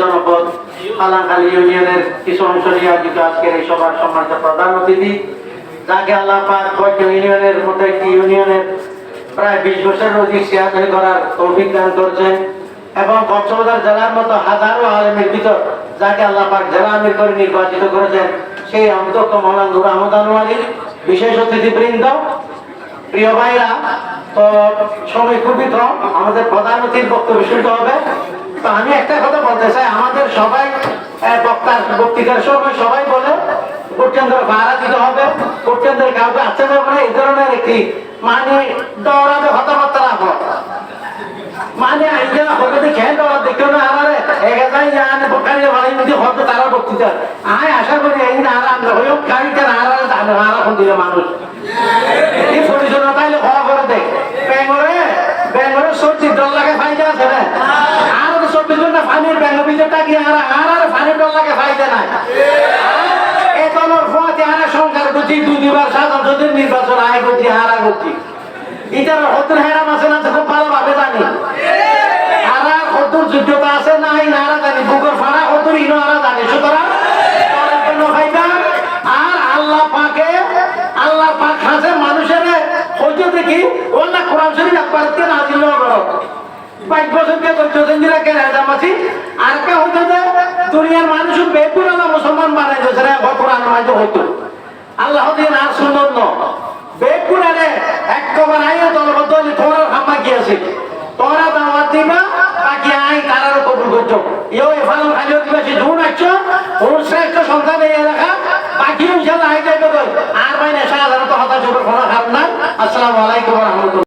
জনপদ আলাকালী ইউনিয়নের কিছু অংশ নিয়ে আয়োজিত আজকের এই সভার সম্মানিত প্রধান অতিথি। যাকে আল্লাহ পাক ইউনিয়নের মধ্যে একটি ইউনিয়নের প্রায় বিশ বছরের অধিক চেয়ারধারী করার তৌফিক দান করছেন এবং কক্সবাজার জেলার মতো হাজারো আলমের ভিতর যাকে আল্লাহ জেলা আমির করে নির্বাচিত করেছেন, সেই অন্তত মৌলান নুর আহমদ আনোয়ারি, বিশেষ অতিথিবৃন্দ, প্রিয় ভাইরা, তো সময় খুবই কম। আমাদের প্রধান অতিথির বক্তব্য শুনতে হবে। আমি একটা কথা বলতে চাই, আমাদের সবাই বক্তার বক্তৃতার সময় সবাই বলে কোটেন্দ্র ভাড়া দিতে হবে কোটেন্দ্র কাউকে আচ্ছা যাবে না, এই ধরনের একটি মানে দৌড়াবে কথাবার্তা রাখো মানে আইজা হবে দৌড়া দেখো না আমারে এক হাজার ইয়ান বোকারি ভাড়াই যদি হবে, তারা বক্তৃতা। আয় আশা করি এই না আর আমরা গাড়িতে আর আর মানুষ এই পরিচালনা তাইলে হওয়া করে দেখ ব্যাঙ্গরে ব্যাঙ্গরে সবজি ডল লাগে ফাইদা আছে না আর তো চব্বিশ ঘণ্টা টাকি আর আর আর পানির ডল ফাইদা নাই? এই দলের ফোয়াতে আর সংসার করছি দুই সাধারণ যদি নির্বাচন, আয় করছি আর করছি ইটার হতুর হেরাম আছে না, খুব ভালোভাবে জানি। আর হতুর যোগ্যতা আছে নাই না আর জানি বুকের ফাড়া হতুর ইনো আর জানি সুতরাং আর আল্লাহ পাকে আল্লাহ পাক হাসে মানুষের হইতে দেখি ওল্লা কোরআন শরীফ একবারকে নাজিল করো বাইশ বছর কে চোদ্দ দিনে কে রাজামাছি আর কে হইতে যে দুনিয়ার মানুষ আল্লাহ মুসলমান বানাই দিয়েছে, রে কোরআন মাঝে হইতো। আল্লাহ দিন আর সুন্দর ন বেকুর আরে একবার আইয়া দলবদ্ধ হলে তোমার হাম্মা কি আছে? তোমরা দাওয়াত দিবা, বাকি আই তারারও কবুল করছ। ইও এফাল খালি দিবাসী জুন আসছো শ্রেষ্ঠ সন্তান এই এলাকা বাকি ইনশাল্লাহ আই যাইবে আর বাইরে সাধারণত হতাশ কোনো কারণ নাই। আসসালামু আলাইকুম রহমতুল্লাহ।